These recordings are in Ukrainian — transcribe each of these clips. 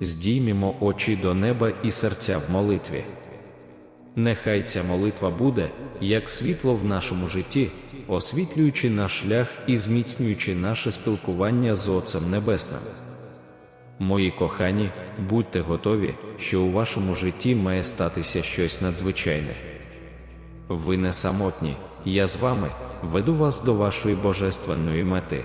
Здіймімо очі до неба і серця в молитві. Нехай ця молитва буде, як світло в нашому житті, освітлюючи наш шлях і зміцнюючи наше спілкування з Отцем Небесним. Мої кохані, будьте готові, що у вашому житті має статися щось надзвичайне. Ви не самотні, я з вами веду вас до вашої божественної мети.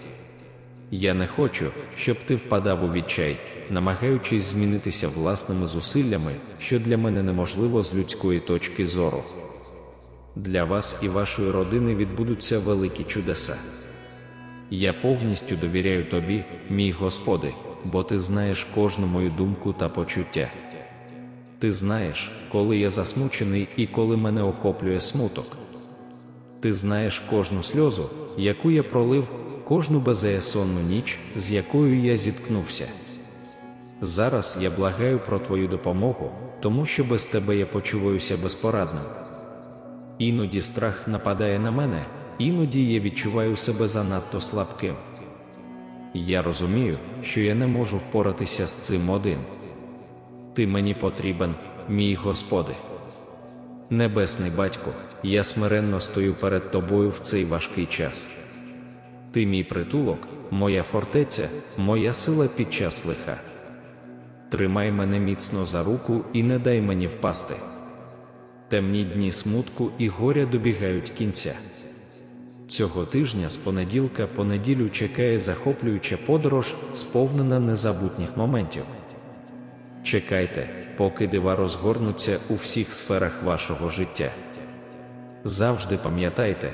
Я не хочу, щоб ти впадав у відчай, намагаючись змінитися власними зусиллями, що для мене неможливо з людської точки зору. Для вас і вашої родини відбудуться великі чудеса. Я повністю довіряю тобі, мій Господи, бо ти знаєш кожну мою думку та почуття. Ти знаєш, коли я засмучений і коли мене охоплює смуток. Ти знаєш кожну сльозу, яку я пролив, кожну беззаєсонну ніч, з якою я зіткнувся. Зараз я благаю про твою допомогу, тому що без тебе я почуваюся безпорадним. Іноді страх нападає на мене, іноді я відчуваю себе занадто слабким. Я розумію, що я не можу впоратися з цим один. Ти мені потрібен, мій Господи. Небесний Батько, я смиренно стою перед Тобою в цей важкий час. Ти мій притулок, моя фортеця, моя сила під час лиха. Тримай мене міцно за руку і не дай мені впасти. Темні дні смутку і горя добігають кінця. Цього тижня з понеділка по неділю чекає захоплююча подорож, сповнена незабутніх моментів. Чекайте, поки дива розгорнуться у всіх сферах вашого життя. Завжди пам'ятайте,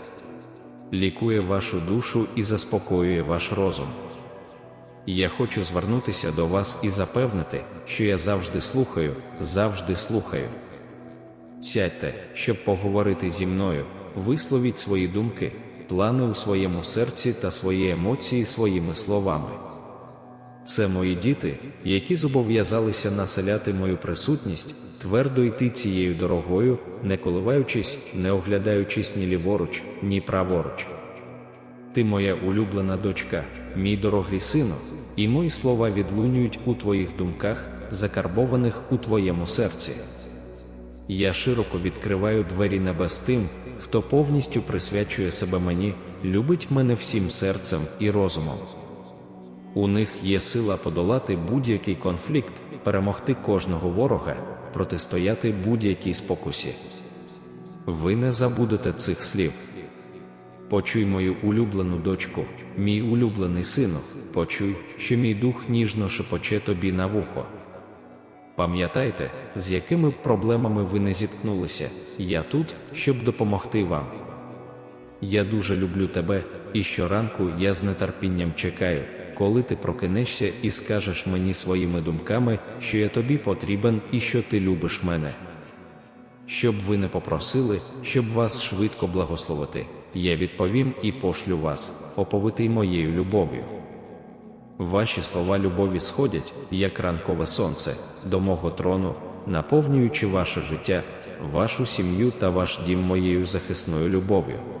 лікує вашу душу і заспокоює ваш розум. Я хочу звернутися до вас і запевнити, що я завжди слухаю, завжди слухаю. Сядьте, щоб поговорити зі мною, висловіть свої думки, плани у своєму серці та свої емоції своїми словами. Це мої діти, які зобов'язалися населяти мою присутність, твердо йти цією дорогою, не коливаючись, не оглядаючись ні ліворуч, ні праворуч. Ти моя улюблена дочка, мій дорогий сину, і мої слова відлунюють у твоїх думках, закарбованих у твоєму серці. Я широко відкриваю двері небес тим, хто повністю присвячує себе мені, любить мене всім серцем і розумом. У них є сила подолати будь-який конфлікт, перемогти кожного ворога, протистояти будь-якій спокусі. Ви не забудете цих слів. Почуй мою улюблену дочку, мій улюблений сину, почуй, що мій дух ніжно шепоче тобі на вухо. Пам'ятайте, з якими проблемами ви не зіткнулися, я тут, щоб допомогти вам. Я дуже люблю тебе, і щоранку я з нетерпінням чекаю, коли ти прокинешся і скажеш мені своїми думками, що я тобі потрібен і що ти любиш мене. Щоб ви не попросили, щоб вас швидко благословити, я відповім і пошлю вас, оповитий моєю любов'ю. Ваші слова любові сходять, як ранкове сонце, до мого трону, наповнюючи ваше життя, вашу сім'ю та ваш дім моєю захисною любов'ю.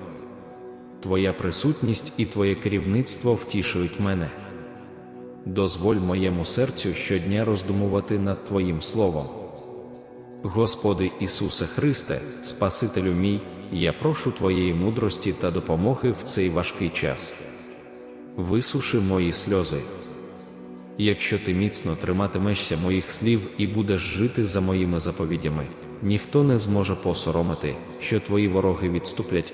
Твоя присутність і Твоє керівництво втішують мене. Дозволь моєму серцю щодня роздумувати над Твоїм Словом. Господи Ісусе Христе, Спасителю мій, я прошу Твоєї мудрості та допомоги в цей важкий час. Висуши мої сльози. Якщо ти міцно триматимешся моїх слів і будеш жити за моїми заповідями, ніхто не зможе посоромити, що твої вороги відступлять,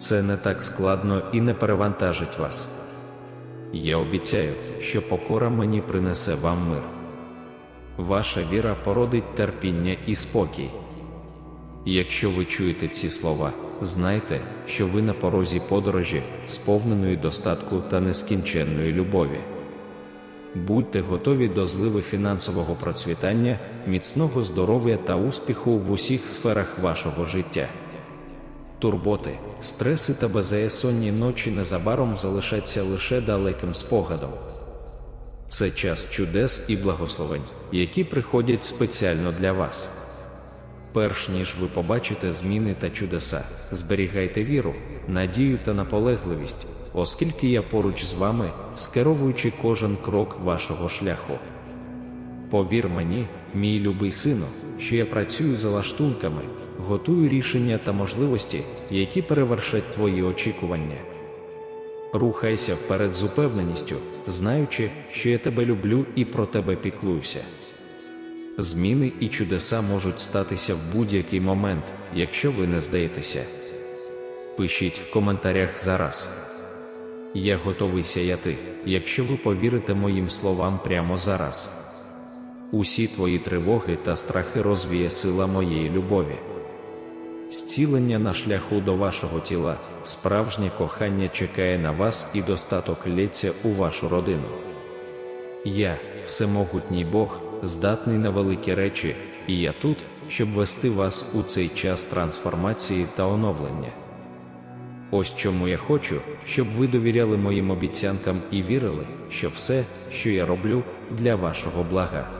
Це не так складно і не перевантажить вас. Я обіцяю, що покора мені принесе вам мир. Ваша віра породить терпіння і спокій. Якщо ви чуєте ці слова, знайте, що ви на порозі подорожі, сповненої достатку та нескінченної любові. Будьте готові до зливи фінансового процвітання, міцного здоров'я та успіху в усіх сферах вашого життя. Турботи, стреси та беззаєсонні ночі незабаром залишаться лише далеким спогадом. Це час чудес і благословень, які приходять спеціально для вас. Перш ніж ви побачите зміни та чудеса, зберігайте віру, надію та наполегливість, оскільки я поруч з вами, скеровуючи кожен крок вашого шляху. Повір мені, мій любий сину, що я працюю за лаштунками, готую рішення та можливості, які перевершать твої очікування. Рухайся вперед з упевненістю, знаючи, що я тебе люблю і про тебе піклуюся. Зміни і чудеса можуть статися в будь-який момент, якщо ви не здаєтеся. Пишіть в коментарях зараз. Я готовий сяяти, якщо ви повірите моїм словам прямо зараз. Усі твої тривоги та страхи розвіє сила моєї любові. Зцілення на шляху до вашого тіла, справжнє кохання чекає на вас і достаток лється у вашу родину. Я, всемогутній Бог, здатний на великі речі, і я тут, щоб вести вас у цей час трансформації та оновлення. Ось чому я хочу, щоб ви довіряли моїм обіцянкам і вірили, що все, що я роблю, для вашого блага.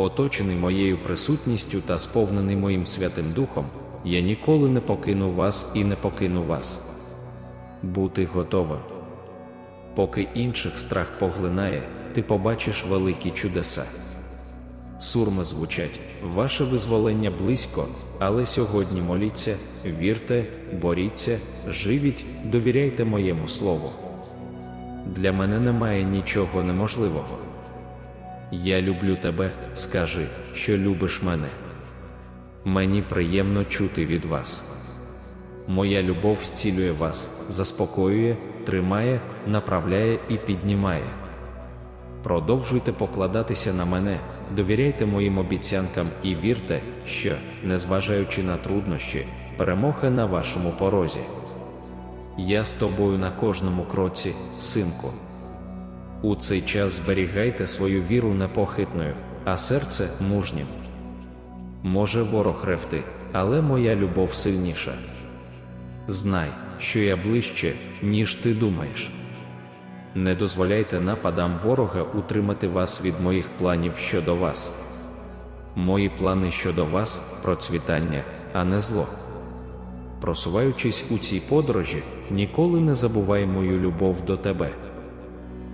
Оточений моєю присутністю та сповнений моїм Святим Духом, я ніколи не покину вас і не покину вас. Бути готовим. Поки інших страх поглинає, ти побачиш великі чудеса. Сурми звучать, ваше визволення близько, але сьогодні моліться, вірте, боріться, живіть, довіряйте моєму слову. Для мене немає нічого неможливого. Я люблю тебе, скажи, що любиш мене. Мені приємно чути від вас. Моя любов зцілює вас, заспокоює, тримає, направляє і піднімає. Продовжуйте покладатися на мене, довіряйте моїм обіцянкам і вірте, що, незважаючи на труднощі, перемога на вашому порозі. Я з тобою на кожному кроці, синку. У цей час зберігайте свою віру непохитною, а серце мужнім. Може ворог ревти, але моя любов сильніша. Знай, що я ближче, ніж ти думаєш. Не дозволяйте нападам ворога утримати вас від моїх планів щодо вас. Мої плани щодо вас процвітання, а не зло. Просуваючись у цій подорожі, ніколи не забувай мою любов до тебе.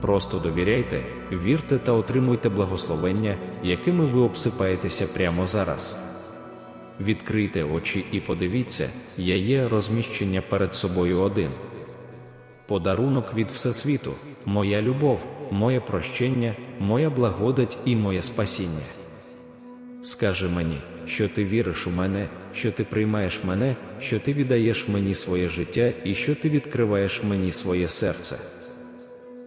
Просто довіряйте, вірте та отримуйте благословення, якими ви обсипаєтеся прямо зараз. Відкрийте очі і подивіться, я є розміщення перед собою один. Подарунок від Всесвіту, моя любов, моє прощення, моя благодать і моє спасіння. Скажи мені, що ти віриш у мене, що ти приймаєш мене, що ти віддаєш мені своє життя і що ти відкриваєш мені своє серце.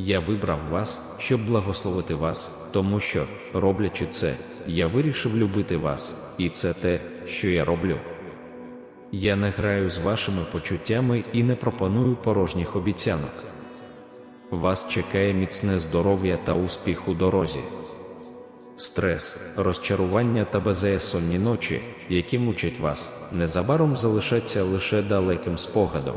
Я вибрав вас, щоб благословити вас, тому що, роблячи це, я вирішив любити вас, і це те, що я роблю. Я не граю з вашими почуттями і не пропоную порожніх обіцянок. Вас чекає міцне здоров'я та успіх у дорозі. Стрес, розчарування та безеясонні ночі, які мучать вас, незабаром залишаться лише далеким спогадом.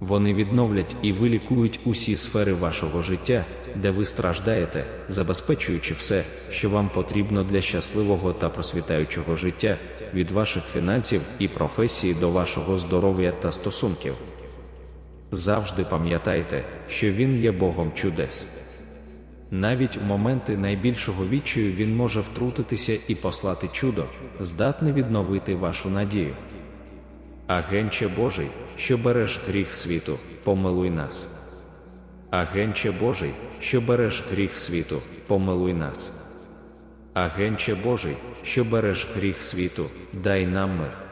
Вони відновлять і вилікують усі сфери вашого життя, де ви страждаєте, забезпечуючи все, що вам потрібно для щасливого та просвітаючого життя, від ваших фінансів і професії до вашого здоров'я та стосунків. Завжди пам'ятайте, що Він є Богом чудес. Навіть у моменти найбільшого відчаю Він може втрутитися і послати чудо, здатне відновити вашу надію. Агенче Божий, що береш гріх світу, помилуй нас. Агенче Божий, що береш гріх світу, помилуй нас. Агенче Божий, що береш гріх світу, дай нам мир.